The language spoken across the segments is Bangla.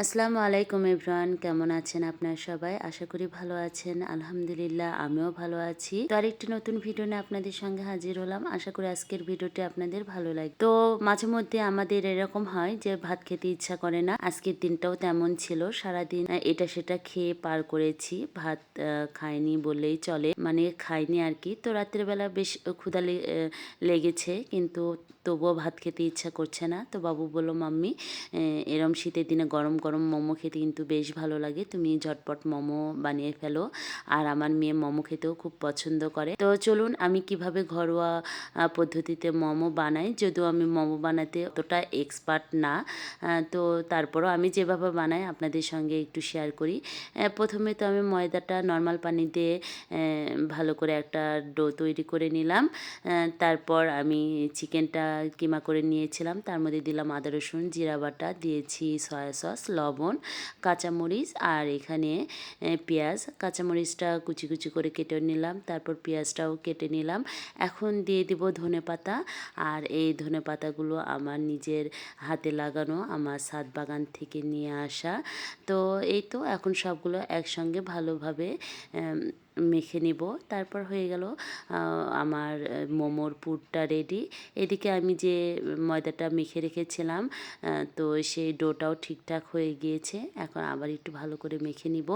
আসসালামু আলাইকুম ইব্রান কেমন আছেন আপনার সবাই? আশা করি ভালো আছেন, আলহামদুলিল্লাহ আমিও ভালো আছি। তো আরেকটি নতুন ভিডিও নিয়ে আপনাদের সঙ্গে হাজির হলাম। আশা করি আজকের ভিডিওটি আপনাদের ভালো লাগে তো মাঝে মধ্যে আমাদের এরকম হয় যে ভাত খেতে ইচ্ছা করে না। আজকের দিনটাও তেমন ছিল। সারাদিন এটা সেটা খেয়ে পার করেছি। ভাত খাইনি বললেই চলে। মানে খাইনি আর কি। তো রাত্রের বেলা বেশ ক্ষুধা লে- লেগেছে। কিন্তু তবুও ভাত খেতে ইচ্ছা করছে না। তো বাবু বলল, মাম্মি এরম শীতের দিনে গরম গরম মোমো খেতে কিন্তু বেশ ভালো লাগে। তুমি ঝটপট মোমো বানিয়ে ফেলো। আর আমার মেয়ে মোমো খেতেও খুব পছন্দ করে। তো চলুন আমি কীভাবে ঘরোয়া পদ্ধতিতে মোমো বানাই। যদিও আমি মোমো বানাতে অতটা এক্সপার্ট না তো তারপরও আমি যেভাবে বানাই আপনাদের সঙ্গে একটু শেয়ার করি। প্রথমে তো আমি ময়দাটা নর্মাল পানি দিয়ে ভালো করে একটা ডো তৈরি করে নিলাম। তারপর আমি চিকেনটা কিমা করে নিয়েছিলাম। তার মধ্যে দিলাম আদা রসুন, জিরা বাটা, দিয়েছি সয়া সস লবণ, কাঁচামরিচ আর এখানে পেঁয়াজ। কাঁচামরিচটা কুচি কুচি করে কেটে নিলাম, তারপর পেঁয়াজটাও কেটে নিলাম। এখন দিয়ে দিব ধনে পাতা আর এই ধনে পাতাগুলো আমার নিজের হাতে লাগানো, আমার সাত বাগান থেকে নিয়ে আসা। তো এই তো, এখন সবগুলো একসঙ্গে ভালোভাবে মেখে নিব। তারপর হয়ে গেল আমার মোমোর পুরটা রেডি এদিকে আমি যে ময়দাটা মেখে রেখেছিলাম তো সেই ডোটাও ঠিকঠাক হয়ে গিয়েছে। এখন আবার একটু ভালো করে মেখে নিব।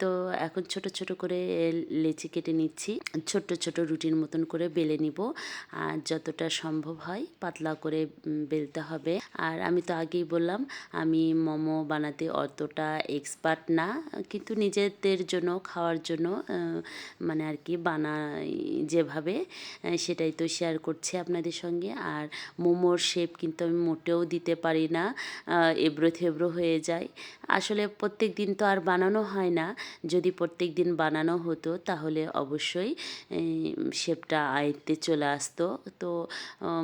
তো এখন ছোট ছোট করে লেচি কেটে নিচ্ছি। ছোট্ট ছোট রুটির মতন করে বেলে নিব। আর যতটা সম্ভব হয় পাতলা করে বেলতে হবে। আর আমি তো আগেই বললাম, আমি মোমো বানাতে অতটা এক্সপার্ট না। কিন্তু নিজেদের জন্য, খাওয়ার জন্য মানে আর কি বানাই যেভাবে সেটাই তো শেয়ার করছি আপনাদের সঙ্গে। আর মোমোর শেপ কিন্তু আমি মোটেও দিতে পারি না এবড়ো থেবড়ো হয়ে যায়। আসলে প্রত্যেক দিন তো আর বানানো হয় না। যদি প্রত্যেক দিন বানানো হতো, তাহলে অবশ্যই শেপটা আয়ত্তে চলে আসতো। তো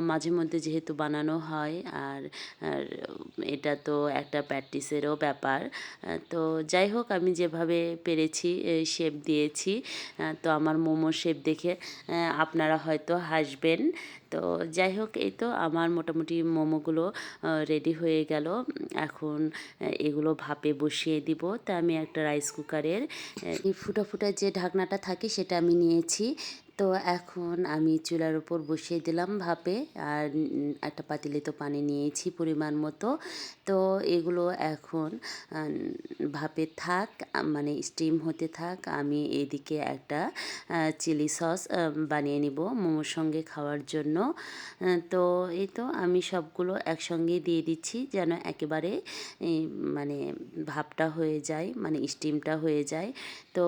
মাঝে মধ্যে যেহেতু বানানো হয়, আর এটা তো একটা প্র্যাকটিসেরও ব্যাপার তো যাই হোক, আমি যেভাবে পেরেছি শেপ দিয়েছি। তো আমার মোমো শেপ দেখে আপনারা হয়তো হাসবেন। তো যাই হোক, এই তো আমার মোটামুটি মোমোগুলো রেডি হয়ে গেল। এখন এগুলো ভাপে বসিয়ে দিব। তা আমি একটা রাইস কুকারের ফুটা ফুটা যে ঢাকনাটা থাকে সেটা আমি নিয়েছি। তো এখন আমি চুলার উপর বসিয়ে দিলাম ভাপে আর একটা পাতিলে তো পানি নিয়েছি পরিমাণ মতো। তো এগুলো এখন ভাপে থাক মানে স্টিম হতে থাক, আমি এদিকে একটা চিলি সস বানিয়ে নিব মোমোর সঙ্গে খাওয়ার জন্য। তো এই তো আমি সবগুলো একসঙ্গে দিয়ে দিচ্ছি যেন একেবারে মানে ভাপটা হয়ে যায় মানে স্টিমটা হয়ে যায়। তো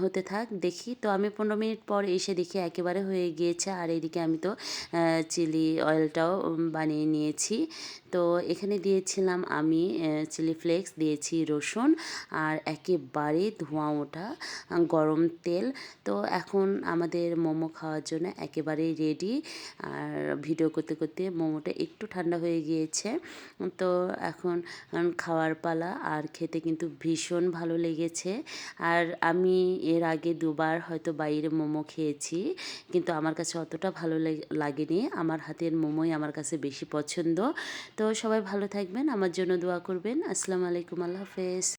হতে থাক, দেখি। তো আমি পনেরো মিনিট পর এসে দেখি একেবারে হয়ে গিয়েছে। আর এদিকে আমি তো চিলি অয়েলটাও বানিয়ে নিয়েছি। তো এখানে দিয়েছিলাম আমি চিলি ফ্লেক্স দিয়েছি রসুন আর একেবারে ধোঁয়া ওঠা গরম তেল। তো এখন আমাদের মোমো খাওয়ার জন্য একেবারেই রেডি আর ভিডিও করতে করতে মোমোটা একটু ঠান্ডা হয়ে গিয়েছে। তো এখন খাওয়ার পালা আর খেতে কিন্তু ভীষণ ভালো লেগেছে। আর আমি এর আগে দুবার হয়তো বাইরে মোমো খেয়েছি, কিন্তু আমার কাছে অতটা ভালো লেগে- লাগেনি। আমার হাতের মোমোই আমার কাছে বেশি পছন্দ। তো সবাই ভালো থাকবেন আমার জন্য দোয়া করবেন। আসসালামু আলাইকুম আল্লাহ হাফেজ।